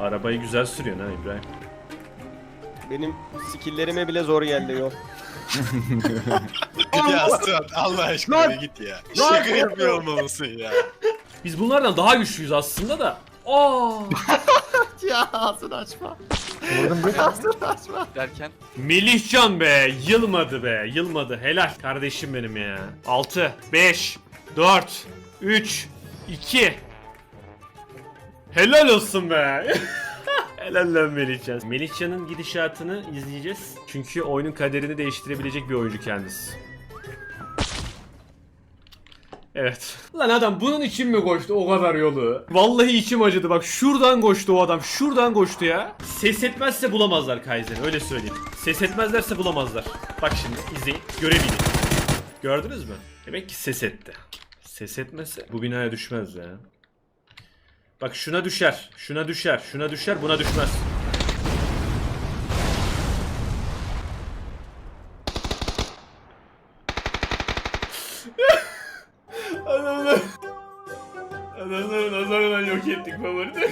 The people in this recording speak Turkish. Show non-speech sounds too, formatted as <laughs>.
Arabayı güzel sürüyorsun ha İbrahim. Benim skilllerime bile zor geldi yol. <laughs> Git ya Suat Allah aşkına git ya. Şaka yapıyor olmamasın ya. Biz bunlardan daha güçlüyüz aslında da. Aa! <laughs> ya ağzını açma. Vurdum bir. Ağzını açma. Derken Melihcan be, yılmadı be, yılmadı. Helal kardeşim benim ya. 6, 5, 4, 3, 2. Helal olsun be. <laughs> Helal lan Melihcan. Melihcan'ın gidişatını izleyeceğiz. Çünkü oyunun kaderini değiştirebilecek bir oyuncu kendisi. Evet. Lan adam bunun için mi koştu o kadar yolu? Vallahi içim acıdı bak şuradan koştu o adam şuradan koştu ya. Ses etmezse bulamazlar Kaiser'i öyle söyleyeyim. Ses etmezlerse bulamazlar. Bak şimdi izleyin görebilin. Gördünüz mü? Demek ki ses etti. Ses etmezse bu binaya düşmez ya. Bak şuna düşer, şuna düşer, şuna düşer, buna düşmez. Adamlar... Adamları nazarından yok ettik favoride.